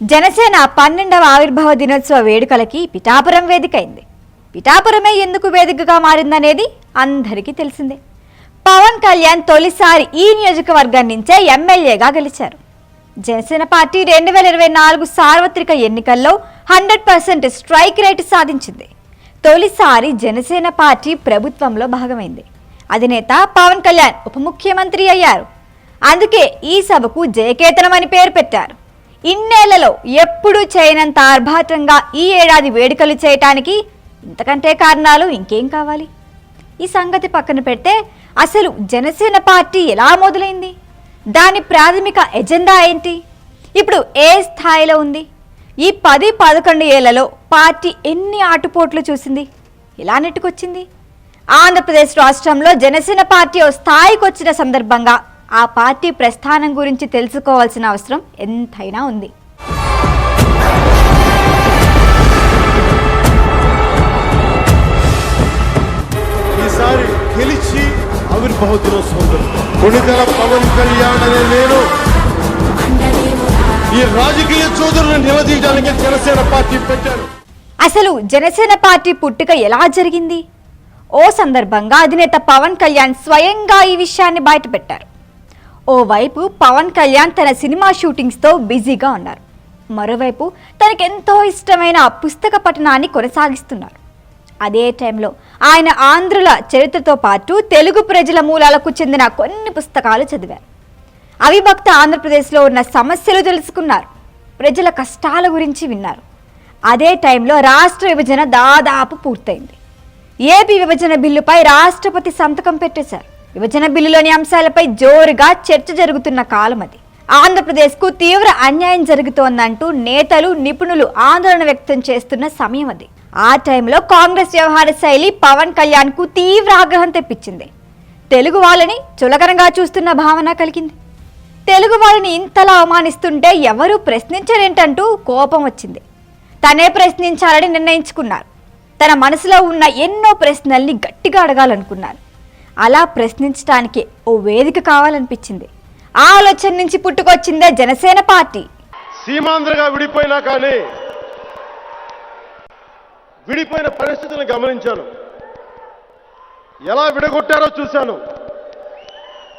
జనసేన పన్నెండవ ఆవిర్భావ దినోత్సవ వేడుకలకి పిఠాపురం వేదికైంది. పిఠాపురమే ఎందుకు వేదికగా మారిందనేది అందరికీ తెలిసిందే. పవన్ కళ్యాణ్ తొలిసారి ఈ నియోజకవర్గం నుంచే ఎమ్మెల్యేగా గెలిచారు. జనసేన పార్టీ రెండు వేల ఇరవై నాలుగు సార్వత్రిక ఎన్నికల్లో హండ్రెడ్ పర్సెంట్ స్ట్రైక్ రేట్ సాధించింది. తొలిసారి జనసేన పార్టీ ప్రభుత్వంలో భాగమైంది. అధినేత పవన్ కళ్యాణ్ ఉప ముఖ్యమంత్రి అయ్యారు. అందుకే ఈ సభకు జయకేతనం అని పేరు పెట్టారు. ఇన్నేళ్ళలో ఎప్పుడూ చేయనంత ఆర్భాటంగా ఈ ఏడాది వేడుకలు చేయటానికి ఇంతకంటే కారణాలు ఇంకేం కావాలి? ఈ సంగతి పక్కన పెడితే అసలు జనసేన పార్టీ ఎలా మొదలైంది? దాని ప్రాథమిక ఎజెండా ఏంటి? ఇప్పుడు ఏ స్థాయిలో ఉంది? ఈ పది పదకొండు ఏళ్ళలో పార్టీ ఎన్ని ఆటుపోట్లు చూసింది? ఎలా నెట్టుకొచ్చింది? ఆంధ్రప్రదేశ్ రాష్ట్రంలో జనసేన పార్టీ ఓ స్థాయికి వచ్చిన సందర్భంగా ఆ పార్టీ ప్రస్థానం గురించి తెలుసుకోవాల్సిన అవసరం ఎంతైనా ఉంది. ఈసారి గెలిచి ఆవిర్భావ దినోత్సవం జరుపుతాం. కొణిదెల పవన్ కళ్యాణ్ అనే నేను ఈ రాజకీయ చోదరులను నిలదీయడానికి జనసేన పార్టీ పెట్టాను అసలు జనసేన పార్టీ పుట్టుక ఎలా జరిగింది? ఓ సందర్భంగా అధినేత పవన్ కళ్యాణ్ స్వయంగా ఈ విషయాన్ని బయటపెట్టారు. ఓవైపు పవన్ కళ్యాణ్ తన సినిమా షూటింగ్స్తో బిజీగా ఉన్నారు. మరోవైపు తనకెంతో ఇష్టమైన పుస్తక పఠనాన్ని కొనసాగిస్తున్నారు. అదే టైంలో ఆయన ఆంధ్రుల చరిత్రతో పాటు తెలుగు ప్రజల మూలాలకు చెందిన కొన్ని పుస్తకాలు చదివారు. అవిభక్త ఆంధ్రప్రదేశ్లో ఉన్న సమస్యలు తెలుసుకున్నారు. ప్రజల కష్టాల గురించి విన్నారు. అదే టైంలో రాష్ట్ర విభజన దాదాపు పూర్తయింది. ఏపీ విభజన బిల్లుపై రాష్ట్రపతి సంతకం పెట్టేశారు. విభజన బిల్లులోని అంశాలపై జోరుగా చర్చ జరుగుతున్న కాలం అది. ఆంధ్రప్రదేశ్కు తీవ్ర అన్యాయం జరుగుతోందంటూ నేతలు నిపుణులు ఆందోళన వ్యక్తం చేస్తున్న సమయం అది. ఆ టైంలో కాంగ్రెస్ వ్యవహార శైలి పవన్ కళ్యాణ్కు తీవ్ర ఆగ్రహం తెప్పించింది. తెలుగు వాళ్ళని చులకనగా చూస్తున్న భావన కలిగింది. తెలుగు వాళ్ళని ఇంతలా అవమానిస్తుంటే ఎవరూ ప్రశ్నించరేంటంటూ కోపం వచ్చింది. తనే ప్రశ్నించాలని నిర్ణయించుకున్నారు. తన మనసులో ఉన్న ఎన్నో ప్రశ్నల్ని గట్టిగా అడగాలనుకున్నారు. అలా ప్రశ్నించడానికి ఓ వేదిక కావాలనిపించింది. ఆ ఆలోచన నుంచి పుట్టుకొచ్చిందే జనసేన పార్టీ. సీమాంధ్రగా విడిపోయినా కానీ విడిపోయిన పరిస్థితులను గమనించాను. ఎలా విడగొట్టారో చూశాను.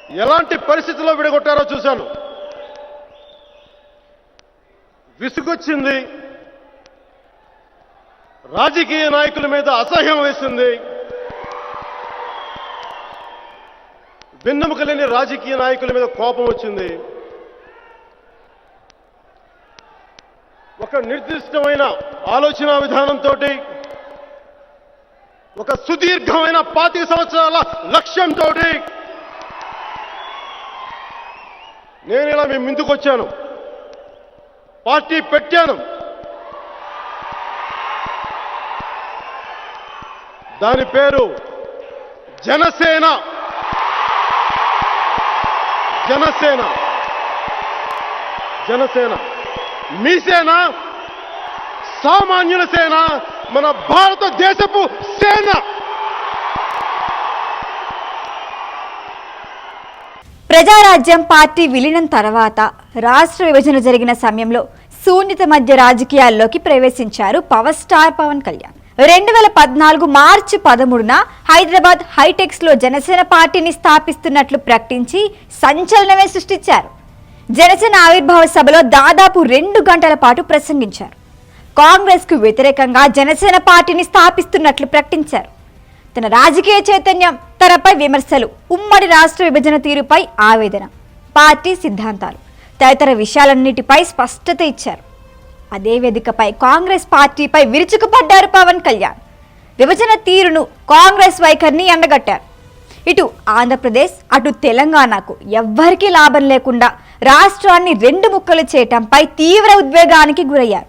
ఎలాంటి పరిస్థితుల్లో విడగొట్టారో చూశాను. విసుగొచ్చింది. రాజకీయ నాయకుల మీద అసహ్యం వేసింది. వెన్నెముక లేని రాజకీయ నాయకుల మీద కోపం వచ్చింది. ఒక నిర్దిష్టమైన ఆలోచన విధానంతో ఒక సుదీర్ఘమైన పాతిక సంవత్సరాల లక్ష్యంతో నేను ఇలా మేము ముందుకొచ్చాను పార్టీ పెట్టాను. దాని పేరు జనసేన. జనసేన. జనసేన. మీ సేన సామాన్యుల సేన మన భారతదేశపు సేన. ప్రజారాజ్యం పార్టీ విలీనం తర్వాత రాష్ట్ర విభజన జరిగిన సమయంలో శూన్యత మధ్య రాజకీయాల్లోకి ప్రవేశించారు పవర్ స్టార్ పవన్ కళ్యాణ్. రెండు వేల పద్నాలుగు మార్చి పదమూడున హైదరాబాద్ హైటెక్స్లో జనసేన పార్టీని స్థాపిస్తున్నట్లు ప్రకటించి సంచలనమే సృష్టించారు. జనసేన ఆవిర్భావ సభలో దాదాపు రెండు గంటల పాటు ప్రసంగించారు. కాంగ్రెస్కు వ్యతిరేకంగా జనసేన పార్టీని స్థాపిస్తున్నట్లు ప్రకటించారు. తన రాజకీయ చైతన్యం తనపై విమర్శలు ఉమ్మడి రాష్ట్ర విభజన తీరుపై ఆవేదన పార్టీ సిద్ధాంతాలు తదితర విషయాలన్నిటిపై స్పష్టత ఇచ్చారు. అదే వేదికపై కాంగ్రెస్ పార్టీపై విరుచుకుపడ్డారు పవన్ కళ్యాణ్. విభజన తీరును కాంగ్రెస్ వైఖరిని ఎండగట్టారు. ఇటు ఆంధ్రప్రదేశ్ అటు తెలంగాణకు ఎవ్వరికీ లాభం లేకుండా రాష్ట్రాన్ని రెండు ముక్కలు చేయటంపై తీవ్ర ఉద్వేగానికి గురయ్యారు.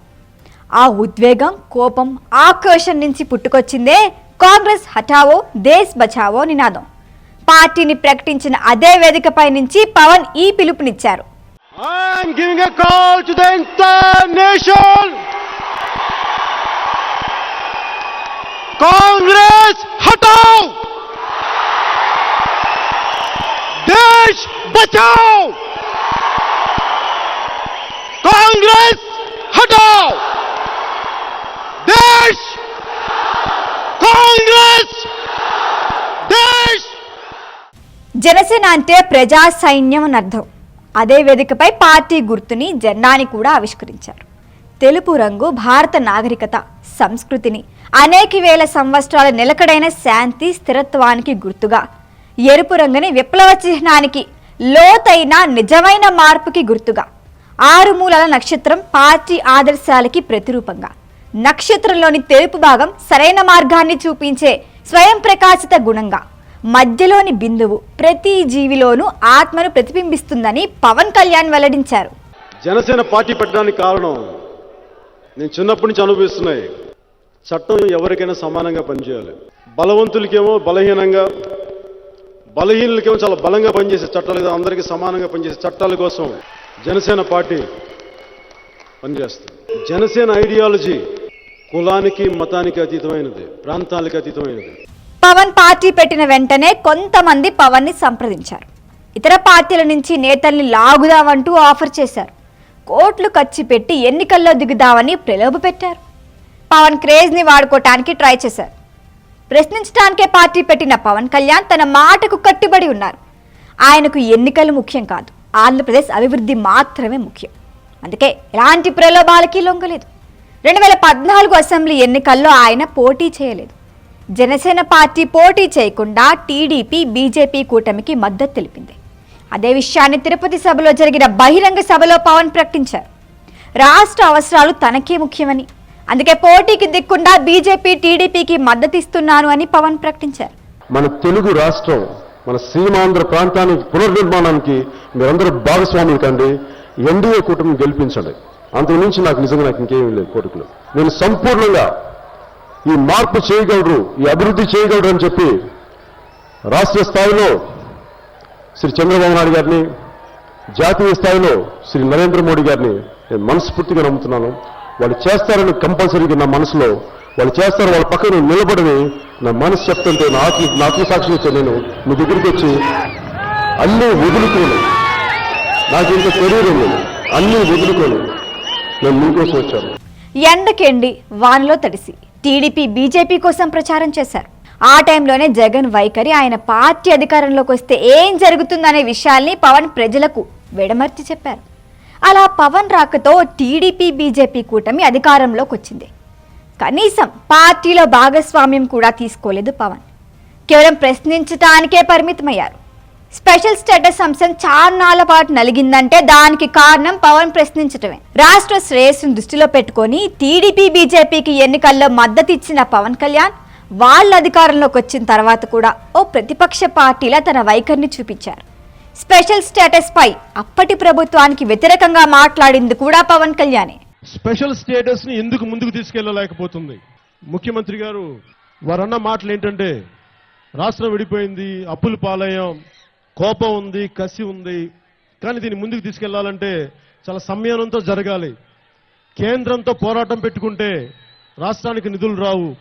ఆ ఉద్వేగం కోపం ఆక్రోషం నుంచి పుట్టుకొచ్చిందే కాంగ్రెస్ హఠావో దేశ్ బచావో నినాదం. పార్టీని ప్రకటించిన అదే వేదికపై నుంచి పవన్ ఈ పిలుపునిచ్చారు. I'm giving a call to the entire nation. Congress हटाओ देश बचाओ कांग्रेस हटाओ देश कांग्रेस देश జనసేన అంటే ప్రజా సైన్యం అని అర్థం అదే వేదికపై పార్టీ గుర్తుని జెండాని కూడా ఆవిష్కరించారు. తెలుపు రంగు భారత నాగరికత సంస్కృతిని అనేక వేల సంవత్సరాల నిలకడైన శాంతి స్థిరత్వానికి గుర్తుగా ఎరుపు రంగుని విప్లవ చిహ్నానికి లోతైన నిజమైన మార్పుకి గుర్తుగా ఆరు మూలల నక్షత్రం పార్టీ ఆదర్శాలకి ప్రతిరూపంగా నక్షత్రంలోని తెలుపు భాగం సరైన మార్గాన్ని చూపించే స్వయం ప్రకాశిత గుణంగా మధ్యలోని బిందువు ప్రతి జీవిలోనూ ఆత్మను ప్రతిబింబిస్తుందని పవన్ కళ్యాణ్ వెల్లడించారు. జనసేన పార్టీ పెట్టడానికి కారణం నేను చిన్నప్పటి నుంచి అనుభవిస్తున్నాయి. చట్టం ఎవరికైనా సమానంగా పనిచేయాలి. బలవంతులకేమో బలహీనంగా బలహీనులకేమో చాలా బలంగా పనిచేసే చట్టాలు కదా అందరికీ సమానంగా పనిచేసే చట్టాల కోసం జనసేన పార్టీ పనిచేస్తుంది. జనసేన ఐడియాలజీ కులానికి మతానికి అతీతమైనది ప్రాంతాలకు అతీతమైనది. పవన్ పార్టీ పెట్టిన వెంటనే కొంతమంది పవన్ని సంప్రదించారు. ఇతర పార్టీల నుంచి నేతల్ని లాగుదామంటూ ఆఫర్ చేశారు. కోట్లు ఖర్చు పెట్టి ఎన్నికల్లో దిగుదామని ప్రలోభ పెట్టారు. పవన్ క్రేజ్ని వాడుకోవటానికి ట్రై చేశారు. ప్రశ్నించడానికే పార్టీ పెట్టిన పవన్ కళ్యాణ్ తన మాటకు కట్టుబడి ఉన్నారు. ఆయనకు ఎన్నికలు ముఖ్యం కాదు. ఆంధ్రప్రదేశ్ అభివృద్ధి మాత్రమే ముఖ్యం. అందుకే ఎలాంటి ప్రలోభాలకి లొంగలేదు. రెండు వేల పద్నాలుగు అసెంబ్లీ ఎన్నికల్లో ఆయన పోటీ చేయలేదు. జనసేన పార్టీ పోటీ చేయకుండా టీడీపీ బీజేపీ కూటమికి మద్దతు తెలిపింది. అదే విషయాన్ని తిరుపతి సభలో జరిగిన బహిరంగ సభలో పవన్ ప్రకటించారు. రాష్ట్ర అవసరాలు తనకే ముఖ్యమని అందుకే పోటీకి దిక్కుండా బీజేపీ టీడీపీకి మద్దతిస్తున్నాను అని పవన్ ప్రకటించారు. మన తెలుగు రాష్ట్రం మన సీమాంధ్ర ప్రాంతానికి పునర్నిర్మాణానికి మీరందరూ భాగస్వాములు కండి. ఎన్డీఏ కూటమి గెలిపించండి. అంతకు మించి నాకు నిజంగా నాకు ఇంకేమీ లేదు కోరికలు. నేను సంపూర్ణంగా ఈ మార్పు చేయగలరు ఈ అభివృద్ధి చేయగలరు అని చెప్పి రాష్ట్ర స్థాయిలో శ్రీ చంద్రబాబు నాయుడు గారిని జాతీయ స్థాయిలో శ్రీ నరేంద్ర మోడీ గారిని నేను మనస్ఫూర్తిగా నమ్ముతున్నాను. వాళ్ళు చేస్తారని కంపల్సరీగా నా మనసులో వాళ్ళు చేస్తారు వాళ్ళ పక్కన నిలబడని నా మనసు చెప్తుంటే నా ఆత్మ నా ఆత్మసాక్షితో నేను మీ దగ్గరికి వచ్చి అన్నీ వదులుకోను. నాకు ఇంత కెరీర్ ఉంది. అన్నీ వదులుకోను. నేను మీకోసం వచ్చాను. ఎండకెండి వానలో తడిసి. టీడీపీ బీజేపీ కోసం ప్రచారం చేశారు. ఆ టైంలోనే జగన్ వైఖరి ఆయన పార్టీ అధికారంలోకి వస్తే ఏం జరుగుతుందనే విషయాల్ని పవన్ ప్రజలకు విడమర్చి చెప్పారు. అలా పవన్ రాకతో టీడీపీ బీజేపీ కూటమి అధికారంలోకి వచ్చింది. కనీసం పార్టీలో భాగస్వామ్యం కూడా తీసుకోలేదు పవన్. కేవలం ప్రశ్నించటానికే పరిమితమయ్యారు. స్పెషల్ స్టేటస్ అంశం చార్నాల పాటు నలిగిందంటే దానికి కారణం పవన్ ప్రశ్నించటమే. రాష్ట్ర శ్రేయస్సును దృష్టిలో పెట్టుకొని టీడీపీ బీజేపీకి ఎన్నికల్లో మద్దతు ఇచ్చిన పవన్ కళ్యాణ్ వాళ్ళ అధికారంలోకి వచ్చిన తర్వాత కూడా ఓ ప్రతిపక్ష పార్టీలా తన వైఖరిని చూపించారు. స్పెషల్ స్టేటస్ పై అప్పటి ప్రభుత్వానికి వ్యతిరేకంగా మాట్లాడింది కూడా పవన్ కళ్యాణే. స్పెషల్ స్టేటస్ని ఎందుకు ముందుకు తీసుకెళ్ళలేకపోతుంది? ముఖ్యమంత్రి గారు వారన్న మాటలు ఏంటంటే రాష్ట్రం విడిపోయింది అప్పులు పాలయ్యాం కోపం ఉంది కసి ఉంది. కానీ దీన్ని ముందుకు తీసుకెళ్ళాలంటే చాలా సంయమనంతో జరగాలి. కేంద్రంతో పోరాటం పెట్టుకుంటే రాష్ట్రానికి నిధులు రావు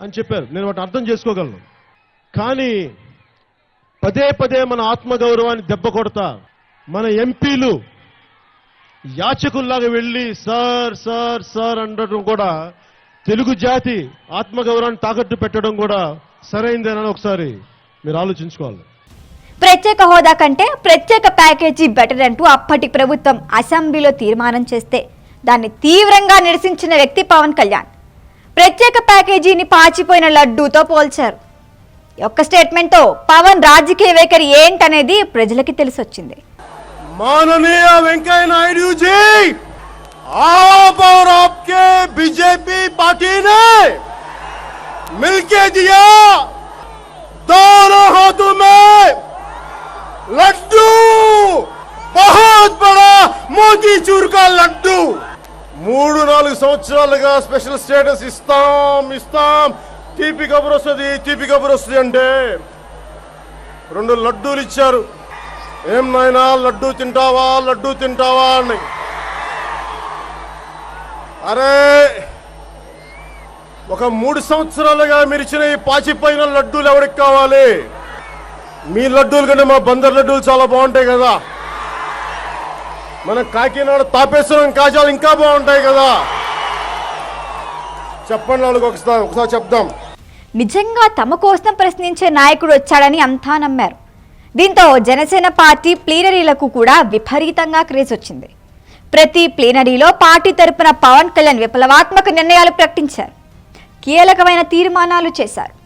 అని చెప్పారు. నేను వాటిని అర్థం చేసుకోగలను. కానీ పదే పదే మన ఆత్మగౌరవాన్ని దెబ్బ కొడతా మన ఎంపీలు యాచకుల్లాగా వెళ్ళి సార్ సార్ సార్ అనడం కూడా తెలుగు జాతి ఆత్మగౌరవాన్ని తాకట్టు పెట్టడం కూడా సరైందేనని ఒకసారి మీరు ఆలోచించుకోవాలి. ప్రత్యేక హోదా కంటే ప్రత్యేక ప్యాకేజీ బెటర్ అంటూ అప్పటి ప్రభుత్వం అసెంబ్లీలో తీర్మానం చేస్తే దాన్ని తీవ్రంగా నిరసించిన వ్యక్తి పవన్ కళ్యాణ్ ప్రత్యేక ప్యాకేజీని పాచిపోయిన లడ్డూతో పోల్చారు ఈ ఒక్క స్టేట్మెంట్తో పవన్ రాజకీయ వైఖరి ఏంటనేది ప్రజలకి తెలిసొచ్చింది माननीय वेंकैया नायडू जी आप और आपके बीजेपी पार्टी ने मिलके दिया दोनों हाथों में लड्डू बहुत बड़ा मोती चूर का लड्डू మూడు నాలుగు సంవత్సరాలుగా స్పెషల్ స్టేటస్ ఇస్తాం ఇస్తాం తీపి కబురు వస్తుంది తీపి కబురు వస్తుంది అంటే రెండు లడ్డూలు ఇచ్చారు ఏం నాయనా లడ్డూ తింటావా లడ్డూ తింటావా అని అరే ఒక మూడు సంవత్సరాలుగా మీరు ఇచ్చిన ఈ పాచిపోయిన లడ్డూలు ఎవరికి కావాలి మీ లడ్డూల కంటే మా బందర్ లడ్డూలు చాలా బాగుంటాయి కదా. మన కాకినాడ తాపేశ్వరం కాజాలు ఇంకా బాగుంటాయి కదా. చెప్పండి వాళ్ళకి ఒకసారి ఒకసారి చెప్దాం. నిజంగా తమ కోసం ప్రశ్నించే నాయకుడు వచ్చాడని అంతా నమ్మారు. దీంతో జనసేన పార్టీ ప్లీనరీలకు కూడా విపరీతంగా క్రేజ్ వచ్చింది. ప్రతి ప్లీనరీలో పార్టీ తరపున పవన్ కళ్యాణ్ విప్లవాత్మక నిర్ణయాలు ప్రకటించారు. కీలకమైన తీర్మానాలు చేశారు.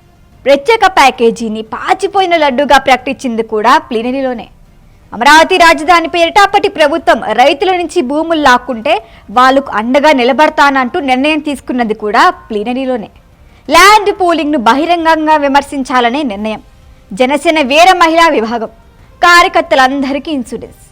ప్రత్యేక ప్యాకేజీని పాచిపోయిన లడ్డుగా ప్రకటించింది కూడా ప్లీనరీలోనే. అమరావతి రాజధాని పేరిట అప్పటి ప్రభుత్వం రైతుల నుంచి భూములు లాక్కుంటే వాళ్ళకు అండగా నిలబడతానంటూ నిర్ణయం తీసుకున్నది కూడా ప్లీనరీలోనే. ల్యాండ్ పూలింగ్ను బహిరంగంగా విమర్శించాలనే నిర్ణయం. జనసేన వీర మహిళా విభాగం. కార్యకర్తలందరికీ ఇన్సూరెన్స్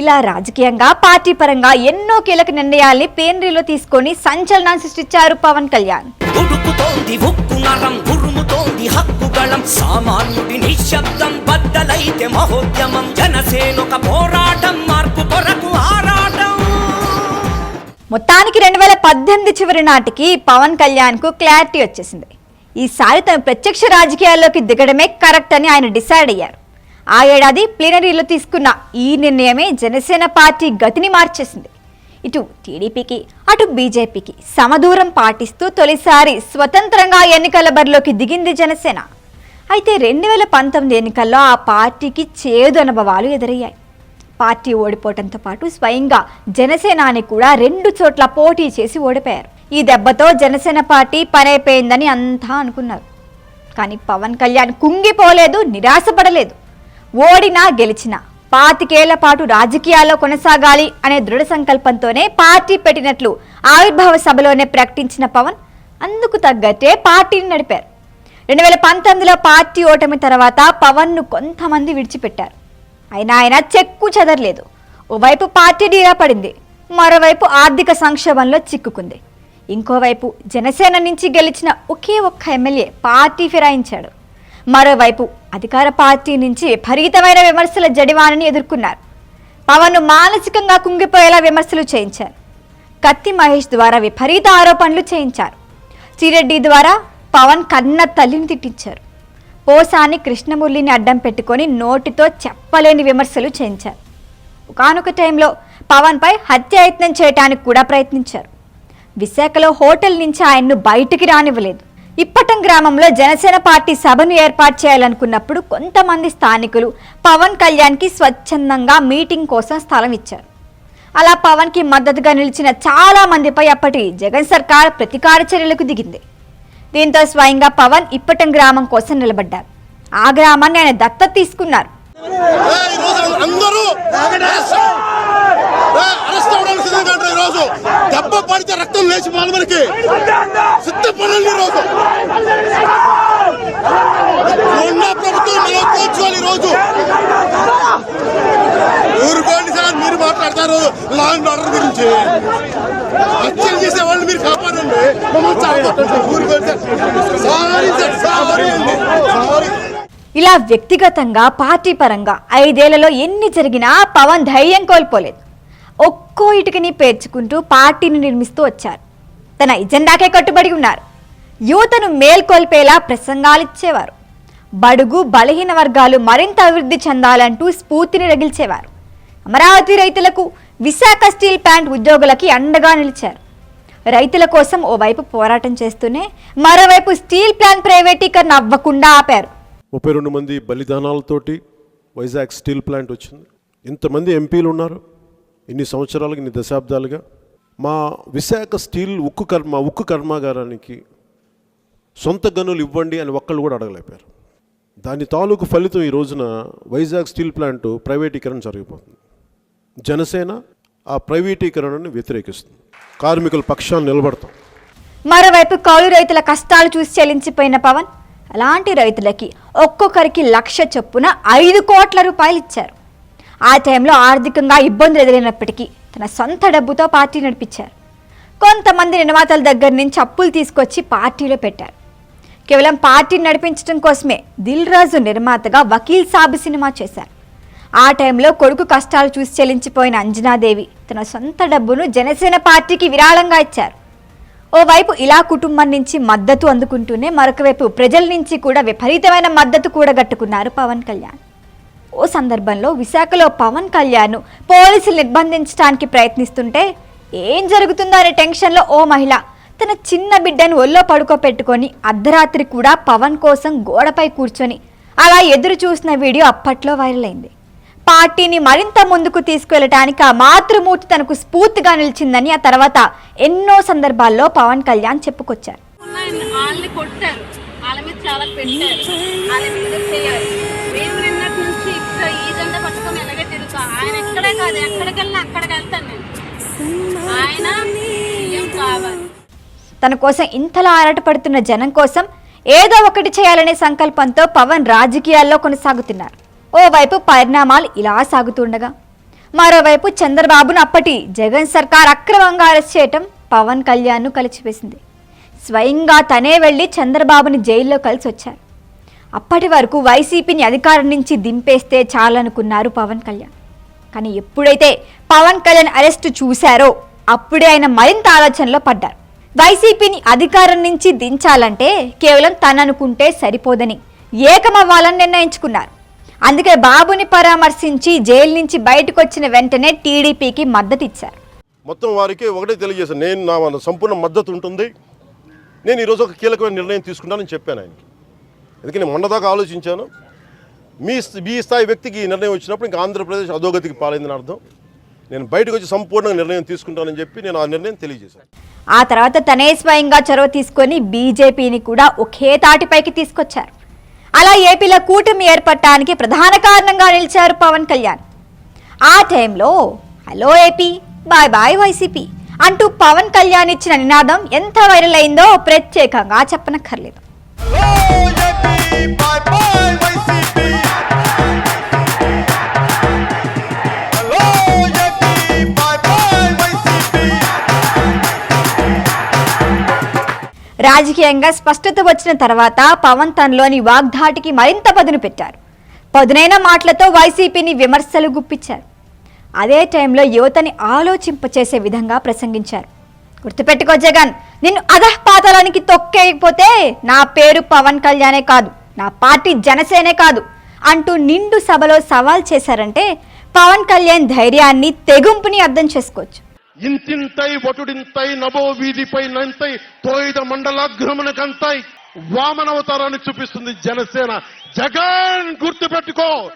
ఇలా రాజకీయంగా పార్టీ పరంగా ఎన్నో కీలక నిర్ణయాల్ని పేనరీలో తీసుకొని సంచలనాన్ని సృష్టించారు పవన్ కళ్యాణ్. ఉడుకుతోంది ఉక్కు నరం ఉరుముతోంది హక్కుగళం. సామాన్యుడి నిశ్శబ్దం బద్దలైతే మహోద్యమం. జనసేనొక పోరాటం మార్పు కొరకు ఆరాటం. మొత్తానికి రెండు వేల పద్దెనిమిది చివరి నాటికి పవన్ కళ్యాణ్కు క్లారిటీ వచ్చేసింది. ఈసారి తను ప్రత్యక్ష రాజకీయాల్లోకి దిగడమే కరెక్ట్ అని ఆయన డిసైడ్ అయ్యారు. ఆ ఏడాది ప్లీనరీలో తీసుకున్న ఈ నిర్ణయమే జనసేన పార్టీ గతిని మార్చేసింది. ఇటు టీడీపీకి అటు బీజేపీకి సమదూరం పాటిస్తూ తొలిసారి స్వతంత్రంగా ఎన్నికల బరిలోకి దిగింది జనసేన. అయితే రెండు వేల పంతొమ్మిది ఎన్నికల్లో ఆ పార్టీకి చేదు అనుభవాలు ఎదురయ్యాయి. పార్టీ ఓడిపోవడంతో పాటు స్వయంగా జనసేనాని కూడా రెండు చోట్ల పోటీ చేసి ఓడిపోయారు. ఈ దెబ్బతో జనసేన పార్టీ పనైపోయిందని అంతా అనుకున్నారు. కానీ పవన్ కళ్యాణ్ కుంగిపోలేదు నిరాశపడలేదు. ఓడినా గెలిచినా పాతికేళ్ళ పాటు రాజకీయాల్లో కొనసాగాలి అనే దృఢ సంకల్పంతోనే పార్టీ పెట్టినట్లు ఆవిర్భావ సభలోనే ప్రకటించిన పవన్ అందుకు తగ్గట్టే పార్టీని నడిపారు. రెండు వేల పంతొమ్మిదిలో పార్టీ ఓటమి తర్వాత పవన్ను కొంతమంది విడిచిపెట్టారు. అయినా ఆయన చెక్కు చెదరలేదు. ఓవైపు పార్టీ డీలా పడింది మరోవైపు ఆర్థిక సంక్షోభంలో చిక్కుకుంది. ఇంకోవైపు జనసేన నుంచి గెలిచిన ఒకే ఒక్క ఎమ్మెల్యే పార్టీ ఫిరాయించాడు. మరోవైపు అధికార పార్టీ నుంచి విపరీతమైన విమర్శల జడివానని ఎదుర్కొన్నారు. పవన్ను మానసికంగా కుంగిపోయేలా విమర్శలు చేయించారు. కత్తి మహేష్ ద్వారా విపరీత ఆరోపణలు చేయించారు. చిరెడ్డి ద్వారా పవన్ కన్న తల్లిని తిట్టించారు. పోసాని కృష్ణమురళిని అడ్డం పెట్టుకొని నోటితో చెప్పలేని విమర్శలు చేయించారు. ఒకానొక టైంలో పవన్పై హత్యాయత్నం చేయడానికి కూడా ప్రయత్నించారు. విశాఖలో హోటల్ నుంచి ఆయన్ను బయటికి రానివ్వలేదు. ఇప్పటం గ్రామంలో జనసేన పార్టీ సభను ఏర్పాటు చేయాలనుకున్నప్పుడు కొంతమంది స్థానికులు పవన్ కళ్యాణ్కి స్వచ్ఛందంగా మీటింగ్ కోసం స్థలం ఇచ్చారు. అలా పవన్కి మద్దతుగా నిలిచిన చాలా మందిపై అప్పటి జగన్ సర్కార్ ప్రతీకార చర్యలకు దిగింది. దీంతో స్వయంగా పవన్ ఇప్పటం గ్రామం కోసం నిలబడ్డారు. ఆ గ్రామాన్ని ఆయన దత్తత తీసుకున్నారు. అరెస్ట్ అవ్వడానికి సిద్ధంగా ఉంటారు ఈరోజు దెబ్బ పడితే రక్తం లేచి మాల మనకి సిద్ధపడండి ఈ రోజు. ఉన్న ప్రభుత్వం మనం ఈరోజు ఊరుకోండి సార్ మీరు మాట్లాడతారు. లా అండ్ ఆర్డర్ గురించి. హత్యలు చేసే వాళ్ళు మీరు కాపాడండి. ఊరుకోండి సారీ. సార్ సారీ అండి. సారీ ఇలా వ్యక్తిగతంగా పార్టీ పరంగా ఐదేళ్ళలో ఎన్ని జరిగినా పవన్ ధైర్యం కోల్పోలేదు. ఒక్కో ఇటుకని పేర్చుకుంటూ పార్టీని నిర్మిస్తూ వచ్చారు. తన ఎజెండాకే కట్టుబడి ఉన్నారు. యువతను మేల్కొల్పేలా ప్రసంగాలిచ్చేవారు బడుగు బలహీన వర్గాలు మరింత అభివృద్ధి చెందాలంటూ స్ఫూర్తిని రగిల్చేవారు. అమరావతి రైతులకు విశాఖ స్టీల్ ప్లాంట్ ఉద్యోగులకి అండగా నిలిచారు. రైతుల కోసం ఓవైపు పోరాటం చేస్తూనే మరోవైపు స్టీల్ ప్లాంట్ ప్రైవేటీకరణ అవ్వకుండా ఆపారు. ముప్పై రెండు మంది బలిదానాలతోటి వైజాగ్ స్టీల్ ప్లాంట్ వచ్చింది. ఇంతమంది ఎంపీలు ఉన్నారు. ఇన్ని సంవత్సరాలుగా ఇన్ని దశాబ్దాలుగా మా విశాఖ స్టీల్ ఉక్కు కర్మ ఉక్కు కర్మాగారానికి సొంత గనులు ఇవ్వండి అని ఒక్కళ్ళు కూడా అడగలేపారు. దాని తాలూకు ఫలితం ఈ రోజున వైజాగ్ స్టీల్ ప్లాంట్ ప్రైవేటీకరణ జరిగిపోతుంది. జనసేన ఆ ప్రైవేటీకరణను వ్యతిరేకిస్తుంది. కార్మికుల పక్షాన్ని నిలబడతాం. మరోవైపు కౌలు రైతుల కష్టాలు చూసి చెల్లించిపోయిన పవన్ అలాంటి రైతులకి ఒక్కొక్కరికి లక్ష చొప్పున ఐదు కోట్ల రూపాయలు ఇచ్చారు. ఆ టైంలో ఆర్థికంగా ఇబ్బందులు ఎదురైనప్పటికీ తన సొంత డబ్బుతో పార్టీ నడిపించారు. కొంతమంది నిర్మాతల దగ్గర నుంచి అప్పులు తీసుకొచ్చి పార్టీలో పెట్టారు. కేవలం పార్టీని నడిపించడం కోసమే దిల్ రాజు నిర్మాతగా వకీల్ సాబు సినిమా చేశారు. ఆ టైంలో కొడుకు కష్టాలు చూసి చెల్లించిపోయిన అంజనాదేవి తన సొంత డబ్బును జనసేన పార్టీకి విరాళంగా ఇచ్చారు. ఓవైపు ఇలా కుటుంబం నుంచి మద్దతు అందుకుంటూనే మరొక వైపు ప్రజల నుంచి కూడా విపరీతమైన మద్దతు కూడగట్టుకున్నారు పవన్ కళ్యాణ్. ఓ సందర్భంలో విశాఖలో పవన్ కళ్యాణ్ పోలీసులు నిర్బంధించడానికి ప్రయత్నిస్తుంటే ఏం జరుగుతుందో అనే టెన్షన్లో ఓ మహిళ తన చిన్న బిడ్డను ఒళ్ళో పడుకోపెట్టుకొని అర్ధరాత్రి కూడా పవన్ కోసం గోడపై కూర్చొని అలా ఎదురు చూసిన వీడియో అప్పట్లో వైరల్ అయింది. పార్టీని మరింత ముందుకు తీసుకువెళ్ళటానికి ఆ మాతృమూర్తి తనకు స్ఫూర్తిగా నిలిచిందని ఆ తర్వాత ఎన్నో సందర్భాల్లో పవన్ కళ్యాణ్ చెప్పుకొచ్చారు ఉన్నాయని వాళ్ళని కొట్టారు వాళ్ళ మీద చాలా పెట్టారు వాళ్ళ మీద చేయాలి మేము నిన్నటి నుంచి ఇక్కడ ఈ జెండా పట్టుకొని ఎలాగే తిరుగుతా ఆయన ఇక్కడే కాదు ఎక్కడికెళ్ళినా అక్కడికి వెళ్తాను నేను. ఆయన కావాలి? తన కోసం ఇంతలా ఆరాటపడుతున్న జనం కోసం ఏదో ఒకటి చేయాలనే సంకల్పంతో పవన్ రాజకీయాల్లో కొనసాగుతున్నారు. ఓవైపు పరిణామాలు ఇలా సాగుతుండగా మరోవైపు చంద్రబాబును అప్పటి జగన్ సర్కార్ అక్రమంగా అరెస్ట్ చేయటం పవన్ కళ్యాణ్ను కలిసివేసింది స్వయంగా తనే వెళ్ళి చంద్రబాబుని జైల్లో కలిసి వచ్చారు అప్పటి వరకు వైసీపీని అధికారం నుంచి దింపేస్తే చాలనుకున్నారు పవన్ కళ్యాణ్. కానీ ఎప్పుడైతే పవన్ కళ్యాణ్ అరెస్ట్ చూశారో అప్పుడే ఆయన మరింత ఆలోచనలో పడ్డారు. వైసీపీని అధికారం నుంచి దించాలంటే కేవలం తననుకుంటే సరిపోదని ఏకమవ్వాలని నిర్ణయించుకున్నారు. అందుకే బాబుని పరామర్శించి జైలు నుంచి బయటకు వచ్చిన వెంటనే టీడీపీకి మద్దతు ఇచ్చారు. మొత్తం వారికి ఒకటే తెలియజేశాను నేను నా సంపూర్ణ మద్దతు ఉంటుంది. నేను ఈరోజు ఒక కీలకమైన నిర్ణయం తీసుకుంటానని చెప్పాను ఆయనకి. ఎందుకని మొన్నదాకా ఆలోచించాను. మీ మీ స్థాయి వ్యక్తికి ఈ నిర్ణయం వచ్చినప్పుడు ఇంకా ఆంధ్రప్రదేశ్ అధోగతికి పాలైందని అర్థం. నేను బయటకు వచ్చి సంపూర్ణంగా నిర్ణయం తీసుకుంటానని చెప్పి నేను ఆ నిర్ణయం తెలియజేశాను. ఆ తర్వాత తనే స్వయంగా చొరవ తీసుకొని బీజేపీని కూడా ఒకే తాటిపైకి తీసుకొచ్చారు. అలా ఏపీలో కూటమి ఏర్పడటానికి ప్రధాన కారణంగా నిలిచారు పవన్ కళ్యాణ్. ఆ టైంలో hello AP bye bye YCP అంటూ పవన్ కళ్యాణ్ ఇచ్చిన నినాదం ఎంత వైరల్ అయిందో ప్రత్యేకంగా చెప్పనక్కర్లేదు. రాజకీయంగా స్పష్టత వచ్చిన తర్వాత పవన్ తనలోని వాగ్ధాటికి మరింత పదును పెట్టారు. పదునైన మాటలతో వైసీపీని విమర్శలు గుప్పించారు. అదే టైంలో యువతని ఆలోచింపచేసే విధంగా ప్రసంగించారు. గుర్తుపెట్టుకో జగన్ నిన్ను అధఃపాతాలానికి తొక్కేయకపోతే నా పేరు పవన్ కళ్యాణే కాదు నా పార్టీ జనసేనే కాదు అంటూ నిండు సభలో సవాల్ చేశారంటే పవన్ కళ్యాణ్ ధైర్యాన్ని తెగుంపుని అర్థం చేసుకోవచ్చు. ఇంతింతై వటుడింతై నభో వీధిపై నంతై తోయిద మండలాగ్రమణకంతై వామనవతారాన్ని చూపిస్తుంది జనసేన. జగన్ గుర్తుపెట్టుకో.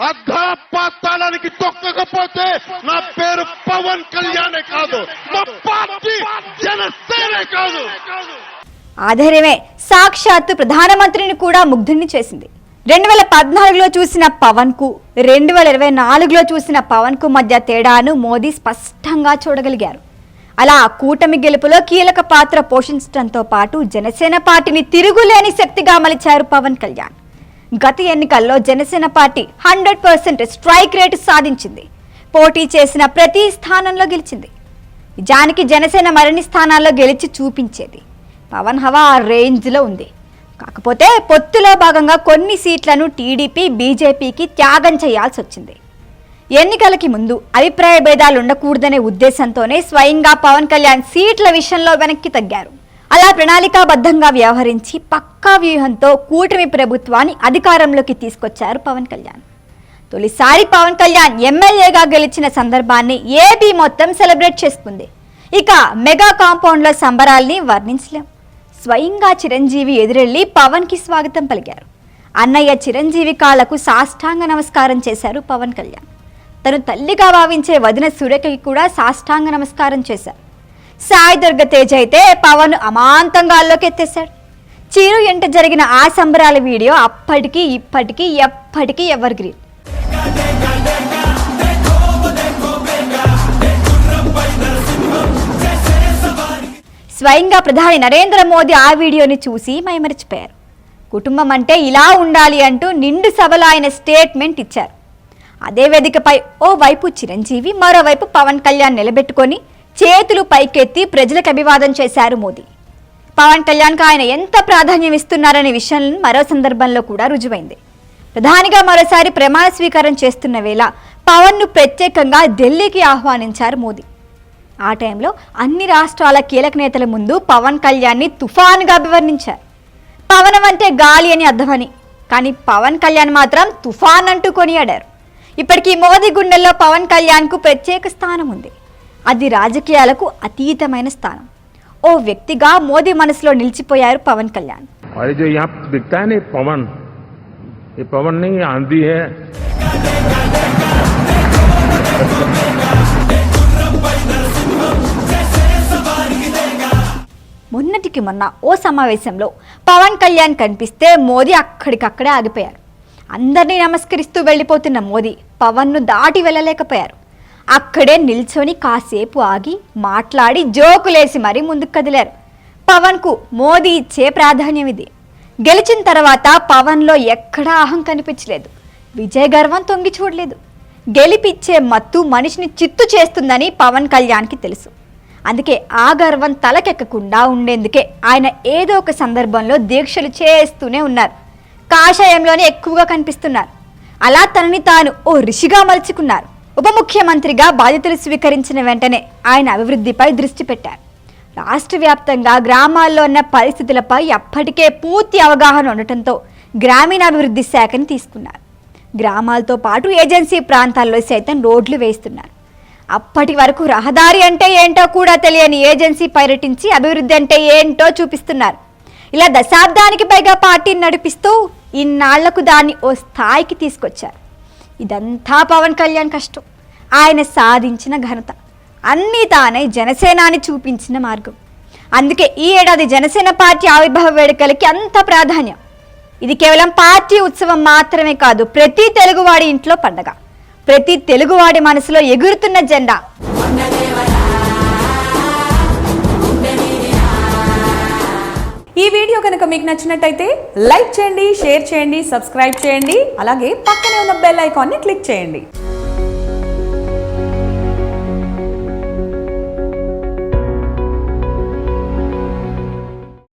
అర్ధపాతాళానికి తొక్కకపోతే నా పేరు పవన్ కళ్యాణే కాదు. మా పార్టీ జనసేనే కాదు. ఆధర్యమే. సాక్షాత్తు ప్రధానమంత్రిని కూడా ముగ్ధుని చేసింది. రెండు వేల పద్నాలుగులో చూసిన పవన్కు రెండు వేల ఇరవై నాలుగులో చూసిన పవన్కు మధ్య తేడాను మోదీ స్పష్టంగా చూడగలిగారు. అలా కూటమి గెలుపులో కీలక పాత్ర పోషించడంతో పాటు జనసేన పార్టీని తిరుగులేని శక్తిగా మలిచారు పవన్ కళ్యాణ్. గత ఎన్నికల్లో Janasena Party hundred percent strike rate సాధించింది. పోటీ చేసిన ప్రతి స్థానంలో గెలిచింది. నిజానికి జనసేన మరిన్ని స్థానాల్లో గెలిచి చూపించేది. పవన్ హవా ఆ రేంజ్లో ఉంది. కాకపోతే పొత్తులో భాగంగా కొన్ని సీట్లను టీడీపీ బీజేపీకి త్యాగం చేయాల్సి వచ్చింది. ఎన్నికలకి ముందు అభిప్రాయ భేదాలు ఉండకూడదనే ఉద్దేశంతోనే స్వయంగా పవన్ కళ్యాణ్ సీట్ల విషయంలో వెనక్కి తగ్గారు. అలా ప్రణాళికాబద్ధంగా వ్యవహరించి పక్కా వ్యూహంతో కూటమి ప్రభుత్వాన్ని అధికారంలోకి తీసుకొచ్చారు పవన్ కళ్యాణ్. తొలిసారి పవన్ కళ్యాణ్ ఎమ్మెల్యేగా గెలిచిన సందర్భాన్ని ఏపీ మొత్తం సెలబ్రేట్ చేసుకుంది ఇక మెగా కాంపౌండ్లో సంబరాల్ని వర్ణించలేం. స్వయంగా చిరంజీవి ఎదురెళ్ళి పవన్కి స్వాగతం పలికారు. అన్నయ్య చిరంజీవి కాళ్ళకు సాష్టాంగ నమస్కారం చేశారు పవన్ కళ్యాణ్. తను తల్లిగా భావించే వదిన సురేఖకి కూడా సాష్టాంగ నమస్కారం చేశారు. సాయి దుర్గ తేజ్ అయితే పవన్ అమాంతంగా అల్లోకెత్తేశాడు చీరు ఎంట జరిగిన ఆ సంబరాల వీడియో అప్పటికి ఇప్పటికీ ఎప్పటికీ ఎవర్ గ్రీన్. స్వయంగా ప్రధాని నరేంద్ర మోదీ ఆ వీడియోని చూసి మైమరిచిపోయారు. కుటుంబం అంటే ఇలా ఉండాలి అంటూ నిండు సభలో ఆయన స్టేట్మెంట్ ఇచ్చారు. అదే వేదికపై ఓ వైపు చిరంజీవి మరోవైపు పవన్ కళ్యాణ్ నిలబెట్టుకొని చేతులు పైకెత్తి ప్రజలకు అభివాదం చేశారు మోదీ. పవన్ కళ్యాణ్కు ఆయన ఎంత ప్రాధాన్యం ఇస్తున్నారనే విషయం మరో సందర్భంలో కూడా రుజువైంది. ప్రధానిగా మరోసారి ప్రమాణ స్వీకారం చేస్తున్న వేళ పవన్ను ప్రత్యేకంగా ఢిల్లీకి ఆహ్వానించారు మోదీ. ఆ టైంలో అన్ని రాష్ట్రాల కీలక నేతల ముందు పవన్ కళ్యాణ్ని తుఫాన్గా అభివర్ణించారు. పవనం అంటే గాలి అని అర్థమని కానీ పవన్ కళ్యాణ్ మాత్రం తుఫాన్ అంటూ కొనియాడారు. ఇప్పటికీ మోదీ గుండెల్లో పవన్ కళ్యాణ్కు ప్రత్యేక స్థానం ఉంది. అది రాజకీయాలకు అతీతమైన స్థానం. ఓ వ్యక్తిగా మోదీ మనసులో నిలిచిపోయారు పవన్ కళ్యాణ్. పవన్. పవన్ ఆంధీ మొన్నటికి మొన్న ఓ సమావేశంలో పవన్ కళ్యాణ్ కనిపిస్తే మోదీ అక్కడికక్కడే ఆగిపోయారు. అందరినీ నమస్కరిస్తూ వెళ్ళిపోతున్న మోదీ పవన్ను దాటి వెళ్ళలేకపోయారు. అక్కడే నిల్చొని కాసేపు ఆగి మాట్లాడి జోకులేసి మరీ ముందుకు కదిలారు. పవన్కు మోదీ ఇచ్చే ప్రాధాన్యం ఇది. గెలిచిన తర్వాత పవన్లో ఎక్కడా అహం కనిపించలేదు. విజయ గర్వం తొంగి చూడలేదు. గెలిపిచ్చే మత్తు మనిషిని చిత్తు చేస్తుందని పవన్ కళ్యాణ్కి తెలుసు. అందుకే ఆ గర్వం తలకెక్కకుండా ఉండేందుకే ఆయన ఏదో ఒక సందర్భంలో దీక్షలు చేస్తూనే ఉన్నారు. కాషాయంలోనే ఎక్కువగా కనిపిస్తున్నారు. అలా తనని తాను ఓ ఋషిగా మలుచుకున్నారు. ఉప ముఖ్యమంత్రిగా బాధ్యతలు స్వీకరించిన వెంటనే ఆయన అభివృద్ధిపై దృష్టి పెట్టారు. రాష్ట్ర వ్యాప్తంగా గ్రామాల్లో ఉన్న పరిస్థితులపై అప్పటికే పూర్తి అవగాహన ఉండటంతో గ్రామీణాభివృద్ధి శాఖని తీసుకున్నారు. గ్రామాలతో పాటు ఏజెన్సీ ప్రాంతాల్లో సైతం రోడ్లు వేస్తున్నారు. అప్పటి వరకు రహదారి అంటే ఏంటో కూడా తెలియని ఏజెన్సీ పర్యటించి అభివృద్ధి అంటే ఏంటో చూపిస్తున్నారు. ఇలా దశాబ్దానికి పైగా పార్టీని నడిపిస్తూ ఇన్నాళ్ళకు దాన్ని ఓ స్థాయికి తీసుకొచ్చారు. ఇదంతా పవన్ కళ్యాణ్ కష్టం. ఆయన సాధించిన ఘనత. అన్నీ తానే జనసేనాని చూపించిన మార్గం. అందుకే ఈ ఏడాది జనసేన పార్టీ ఆవిర్భావ వేడుకలకి అంత ప్రాధాన్యం. ఇది కేవలం పార్టీ ఉత్సవం మాత్రమే కాదు ప్రతి తెలుగువాడి ఇంట్లో పండగ. ప్రతి తెలుగువాడి మనసులో ఎగురుతున్న జెండా. ఈ వీడియో కనుక మీకు నచ్చినట్టయితే లైక్ చేయండి షేర్ చేయండి సబ్స్క్రైబ్ చేయండి అలాగే పక్కనే ఉన్న బెల్ ఐకాన్ని క్లిక్ చేయండి.